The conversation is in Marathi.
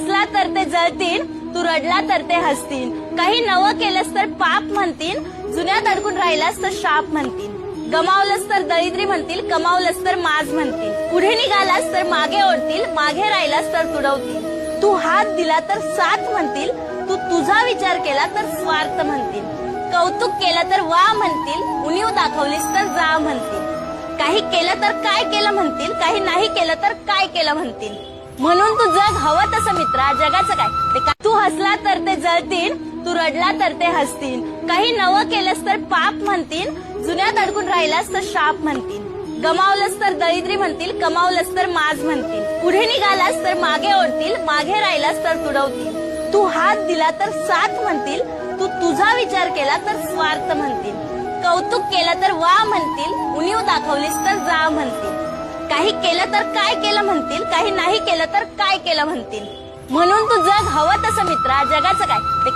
हसला तर ते जळतील तू रडला तर ते हसतील. काही नवं केलंस तर पाप म्हणतील जुन्यात अडकून राहिलास तर शाप म्हणतील. गमावलंस तर दरिद्री म्हणतील कमावलंस तर माज म्हणतील. पुढे निघालास तर मागे ओढतील मागे राहिलास तर तुडवतील. तू हात दिला तर साथ म्हणतील तू तुझा विचार केला तर स्वार्थ म्हणतील. कौतुक केलं तर वा म्हणतील उणीव दाखवलीस तर जा म्हणतील. काही केलं तर काय केलं म्हणतील काही नाही केलं तर काय केलं म्हणतील. म्हणून तू जग हवं मित्रा जगाचं काय? ते का तू हसला तर ते जळतील तू रडला तर ते हसतील. काही नवं केलंस तर पाप म्हणतील जुन्यात अडकून राहिलास तर शाप म्हणतील. गमावलंस तर दरिद्री म्हणतील कमावलंस तर माज म्हणतील. पुढे निघालास तर मागे ओढतील मागे राहिलास तर तुडवतील. तू हात दिला तर साथ म्हणतील तू तुझा विचार केला तर स्वार्थ म्हणतील. कौतुक केलं तर वा म्हणतील उणीव दाखवलीस तर जा म्हणतील. काही केलं तर काय केलं म्हणतील काही नाही केलं तर काय केलं म्हणतील. म्हणून तू जग हवं तसं मित्रा जगाचं काय? ते